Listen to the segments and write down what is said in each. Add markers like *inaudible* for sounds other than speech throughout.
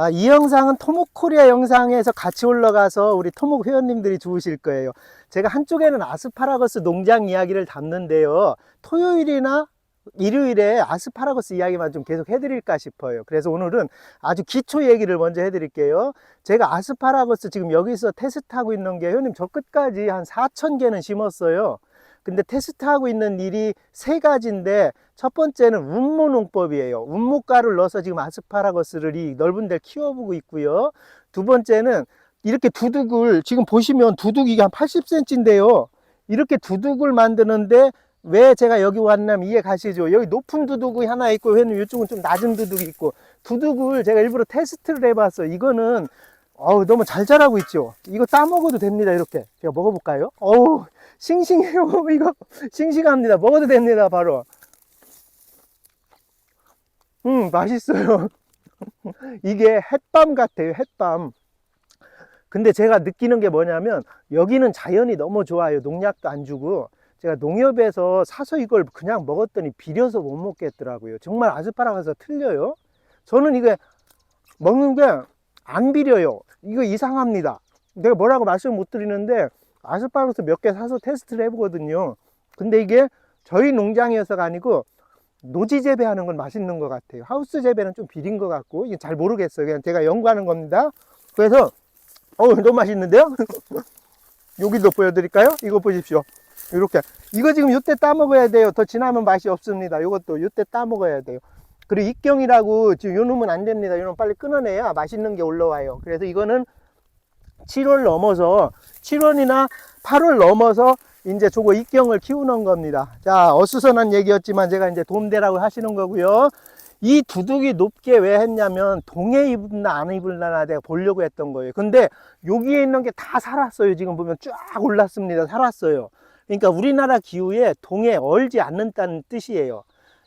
아, 이 영상은 토목 코리아 영상에서 같이 올라가서 우리 토목 회원님들이 좋으실 거예요. 제가 한쪽에는 아스파라거스 농장 이야기를 담는데요. 토요일이나 일요일에 아스파라거스 이야기만 좀 계속 해드릴까 싶어요. 그래서 오늘은 아주 기초 얘기를 먼저 해드릴게요. 제가 아스파라거스 지금 여기서 테스트하고 있는 게, 형님, 저 끝까지 한 4,000개는 심었어요. 근데 테스트하고 있는 일이 세 가지인데, 첫 번째는 운모농법이에요. 운모가를 넣어서 지금 아스파라거스를 이 넓은 데를 키워보고 있고요. 두 번째는 이렇게 두둑을, 지금 보시면 두둑이 한 80cm인데요. 이렇게 두둑을 만드는데 왜 제가 여기 왔냐면 이해 가시죠? 여기 높은 두둑이 하나 있고 왜냐면 이쪽은 좀 낮은 두둑이 있고 두둑을 제가 일부러 테스트를 해봤어. 이거는 어우 너무 잘 자라고 있죠. 이거 따 먹어도 됩니다. 이렇게 제가 먹어볼까요? 어우 싱싱해요. *laughs* 이거 싱싱합니다. 먹어도 됩니다. 바로. 음 맛있어요. *laughs* 이게 햇밤 같아요. 햇밤. 근데 제가 느끼는 게 뭐냐면 여기는 자연이 너무 좋아요. 농약도 안 주고 제가 농협에서 사서 이걸 그냥 먹었더니 비려서 못 먹겠더라고요. 정말 아스파라거스가 틀려요. 저는 이게 먹는 게 안 비려요. 이거 이상합니다. 내가 뭐라고 말씀 못 드리는데 아스파라거스 몇 개 사서 테스트를 해보거든요. 근데 이게 저희 농장이어서가 아니고 노지 재배하는 건 맛있는 것 같아요. 하우스 재배는 좀 비린 것 같고 이게 잘 모르겠어요. 그냥 제가 연구하는 겁니다. 그래서 어우 너무 맛있는데요? *laughs* 여기도 보여드릴까요? 이거 보십시오. 이렇게 이거 지금 이때 따 먹어야 돼요. 더 지나면 맛이 없습니다. 이것도 이때 따 먹어야 돼요. 그리고 입경이라고 지금 요 놈은 안 됩니다. 요놈 빨리 끊어내야 맛있는 게 올라와요. 그래서 이거는 7월 넘어서 7월이나 8월 넘어서 이제 저거 입경을 키우는 겁니다. 자, 어수선한 얘기였지만 제가 이제 도움되라고 하시는 거고요. 이 두둑이 높게 왜 했냐면 동해 입을나 안 입을나 내가 보려고 했던 거예요. 근데 여기에 있는 게 다 살았어요. 지금 보면 쫙 올랐습니다. 살았어요. 그러니까 우리나라 기후에 동해 얼지 않는다는 뜻이에요.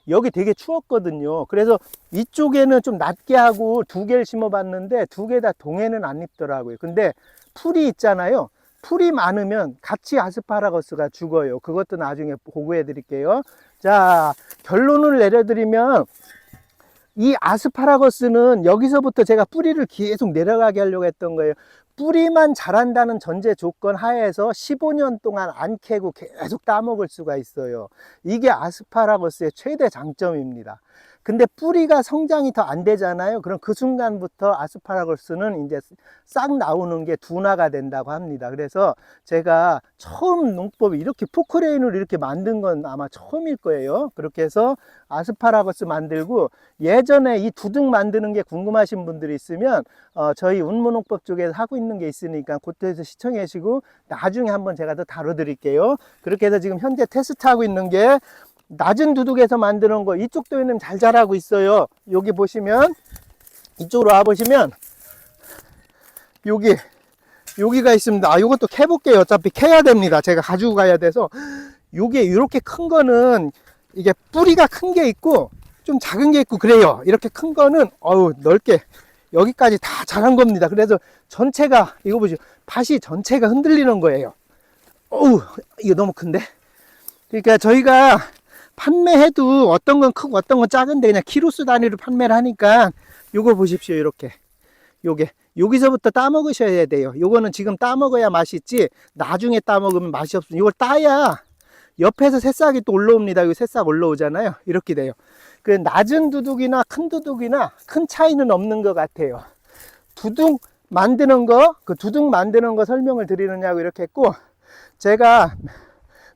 여기 되게 추웠거든요. 그래서 이쪽에는 좀 낮게 하고 두 개를 심어봤는데 두 개 다 동해는 안 입더라고요. 근데 풀이 있잖아요. 풀이 많으면 같이 아스파라거스가 죽어요. 그것도 나중에 보고해 드릴게요. 자, 결론을 내려드리면 이 아스파라거스는 여기서부터 제가 뿌리를 계속 내려가게 하려고 했던 거예요. 뿌리만 자란다는 전제 조건 하에서 15년 동안 안 캐고 계속 따먹을 수가 있어요. 이게 아스파라거스의 최대 장점입니다. 근데 뿌리가 성장이 더 안 되잖아요. 그럼 그 순간부터 아스파라거스는 이제 싹 나오는 게 둔화가 된다고 합니다. 그래서 제가 처음 농법이 이렇게 포크레인으로 이렇게 만든 건 아마 처음일 거예요. 그렇게 해서 아스파라거스 만들고 예전에 이 두둑 만드는 게 궁금하신 분들이 있으면 어, 저희 운무농법 쪽에서 하고 있는 게 있으니까 그때에서 시청해 주시고 나중에 한번 제가 더 다뤄 드릴게요. 그렇게 해서 지금 현재 테스트하고 있는 게 낮은 두둑에서 만드는 거 이쪽도 있는 잘 자라고 있어요. 여기 보시면 이쪽으로 와 보시면 여기 여기가 있습니다. 아, 요것도 캐볼게요. 어차피 캐야 됩니다. 제가 가지고 가야 돼서 요게 이렇게 큰 거는 이게 뿌리가 큰 게 있고 좀 작은 게 있고 그래요. 이렇게 큰 거는 어우 넓게 여기까지 다 자란 겁니다. 그래서 전체가 이거 보시죠. 밭이 전체가 흔들리는 거예요. 어우 이거 너무 큰데. 그러니까 저희가 판매해도 어떤 건 크고 어떤 건 작은데 그냥 키로수 단위로 판매를 하니까 요거 보십시오. 이렇게 요게 여기서부터 따 먹으셔야 돼요. 요거는 지금 따 먹어야 맛있지 나중에 따 먹으면 맛이 없습니다. 이걸 따야 옆에서 새싹이 또 올라옵니다. 여기 새싹 올라오잖아요. 이렇게 돼요. 그 낮은 두둑이나 큰 두둑이나 큰 차이는 없는 것 같아요. 두둑 만드는 거, 그 두둑 만드는 거 설명을 드리느냐고 이렇게 했고, 제가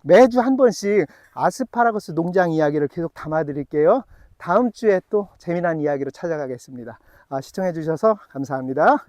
매주 한 번씩 아스파라거스 농장 이야기를 계속 담아 드릴게요. 다음 주에 또 재미난 이야기로 찾아가겠습니다. 아, 시청해 주셔서 감사합니다.